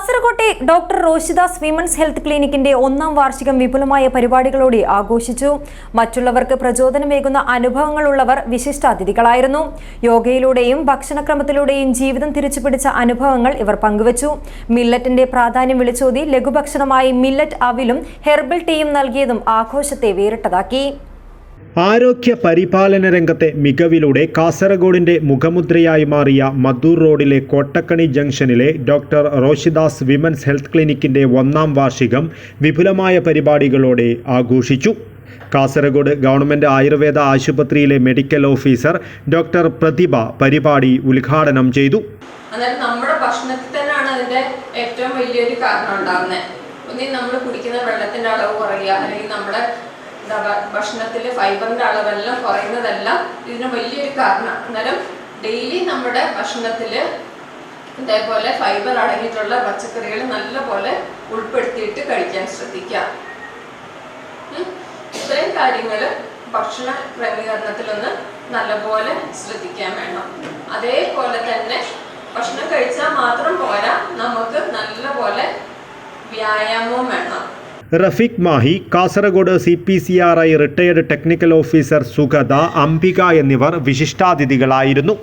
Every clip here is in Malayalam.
കാസർകോട്ടെ ഡോക്ടർ റോഷിദാസ് വിമൻസ് ഹെൽത്ത് ക്ലിനിക്കിന്റെ ഒന്നാം വാർഷികം വിപുലമായ പരിപാടികളോടെ ആഘോഷിച്ചു. മറ്റുള്ളവർക്ക് പ്രചോദനമേകുന്ന അനുഭവങ്ങളുള്ളവർ വിശിഷ്ടാതിഥികളായിരുന്നു. യോഗയിലൂടെയും ഭക്ഷണക്രമത്തിലൂടെയും ജീവിതം തിരിച്ചുപിടിച്ച അനുഭവങ്ങൾ ഇവർ പങ്കുവച്ചു. മില്ലറ്റിന്റെ പ്രാധാന്യം വിളിച്ചോതി ലഘുഭക്ഷണമായി മില്ലറ്റ് അവിലും ഹെർബൽ ടീയും നൽകിയതും ആഘോഷത്തെ വേറിട്ടതാക്കി. ആരോഗ്യ പരിപാലന രംഗത്തെ മികവിലൂടെ കാസർഗോഡിന്റെ മുഖമുദ്രയായി മാറിയ മധൂർ റോഡിലെ കോട്ടക്കണി ജംഗ്ഷനിലെ ഡോക്ടർ റോഷിദാസ് വിമൻസ് ഹെൽത്ത് ക്ലിനിക്കിന്റെ ഒന്നാം വാർഷികം വിപുലമായ പരിപാടികളോടെ ആഘോഷിച്ചു. കാസർഗോഡ് ഗവൺമെന്റ് ആയുർവേദ ആശുപത്രിയിലെ മെഡിക്കൽ ഓഫീസർ ഡോക്ടർ പ്രതിഭ പരിപാടി ഉദ്ഘാടനം ചെയ്തു. അതായത് നമ്മുടെ ഭക്ഷണത്തിൽ തന്നെയാണ് അതിന്റെ ഏറ്റവും വലിയൊരു കാരണം ഉണ്ടാകുന്നത്. ഒന്നും നമ്മൾ കുടിക്കുന്ന വെള്ളത്തിന്റെ അളവ് കുറയുക അല്ലെങ്കിൽ നമ്മുടെ ഭക്ഷണത്തിൽ ഫൈബറിന്റെ അളവെല്ലാം കുറയുന്നതെല്ലാം ഇതിന് വലിയൊരു കാരണം. അന്നേരം ഡെയിലി നമ്മുടെ ഭക്ഷണത്തിൽ ഇതേപോലെ ഫൈബർ അടങ്ങിയിട്ടുള്ള പച്ചക്കറികൾ നല്ലപോലെ ഉൾപ്പെടുത്തിയിട്ട് കഴിക്കാൻ ശ്രദ്ധിക്കുക. ഉം. ഇത്രയും കാര്യങ്ങൾ ഭക്ഷണ ക്രമീകരണത്തിലൊന്ന് നല്ലപോലെ ശ്രദ്ധിക്കാൻ വേണം. അതേപോലെ തന്നെ ഭക്ഷണം കഴിച്ചാൽ മാത്രം പോരാ നമുക്ക് നല്ലപോലെ വ്യായാമവും വേണം. Rafeeq Mahe Kasaragod C P C R I retired technical officer Sugatha Ambika എന്നിവർ വിശിഷ്ടാതിഥികളായിരുന്നു.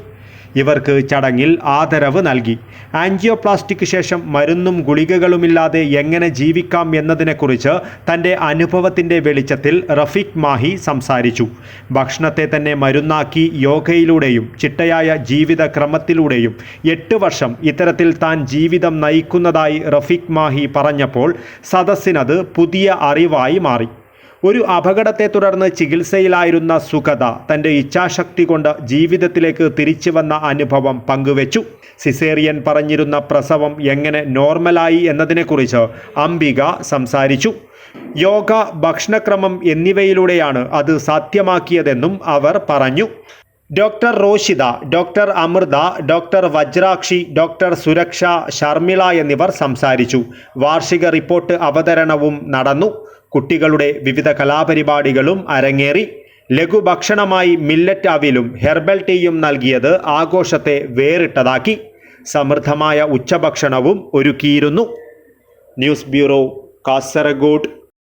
ഇവർക്ക് ചടങ്ങിൽ ആദരവ് നൽകി. ആൻജിയോപ്ലാസ്റ്റിക് ശേഷം മരുന്നും ഗുളികകളുമില്ലാതെ എങ്ങനെ ജീവിക്കാം എന്നതിനെക്കുറിച്ച് തന്റെ അനുഭവത്തിന്റെ വെളിച്ചത്തിൽ റഫീഖ് മാഹി സംസാരിച്ചു. ഭക്ഷണത്തെ തന്നെ മരുന്നാക്കി യോഗയിലൂടെയും ചിട്ടയായ ജീവിതക്രമത്തിലൂടെയും എട്ട് വർഷം ഇത്തരത്തിൽ താൻ ജീവിതം നയിക്കുന്നതായി റഫീഖ് മാഹി പറഞ്ഞപ്പോൾ സദസ്സിനത് പുതിയ അറിവായി മാറി. ഒരു അപകടത്തെ തുടർന്ന് ചികിത്സയിലായിരുന്ന സുഗത തന്റെ ഇച്ഛാശക്തി കൊണ്ട് ജീവിതത്തിലേക്ക് തിരിച്ചു വന്ന അനുഭവം പങ്കുവച്ചു. സിസേറിയൻ പറഞ്ഞിരുന്ന പ്രസവം എങ്ങനെ നോർമലായി എന്നതിനെക്കുറിച്ച് അംബിക സംസാരിച്ചു. യോഗ ഭക്ഷണക്രമം എന്നിവയിലൂടെയാണ് അത് സാധ്യമാക്കിയതെന്നും അവർ പറഞ്ഞു. Doctor Roshitha doctor Amritha doctor Vajrakshi doctor Suraksha Sharmila എന്നിവർ സംസാരിച്ചു. വാർഷിക റിപ്പോർട്ട് അവതരണവും നടന്നു. കുട്ടികളുടെ വിവിധ കലാപരിപാടികളും അരങ്ങേറി. ലഘുഭക്ഷണമായി മില്ലറ്റ് അവിലും ഹെർബൽ ടീയും നൽകിയത് ആഘോഷത്തെ വേറിട്ടതാക്കി. സമൃദ്ധമായ ഉച്ചഭക്ഷണവും ഒരുക്കിയിരുന്നു. News bureau Kasaragod.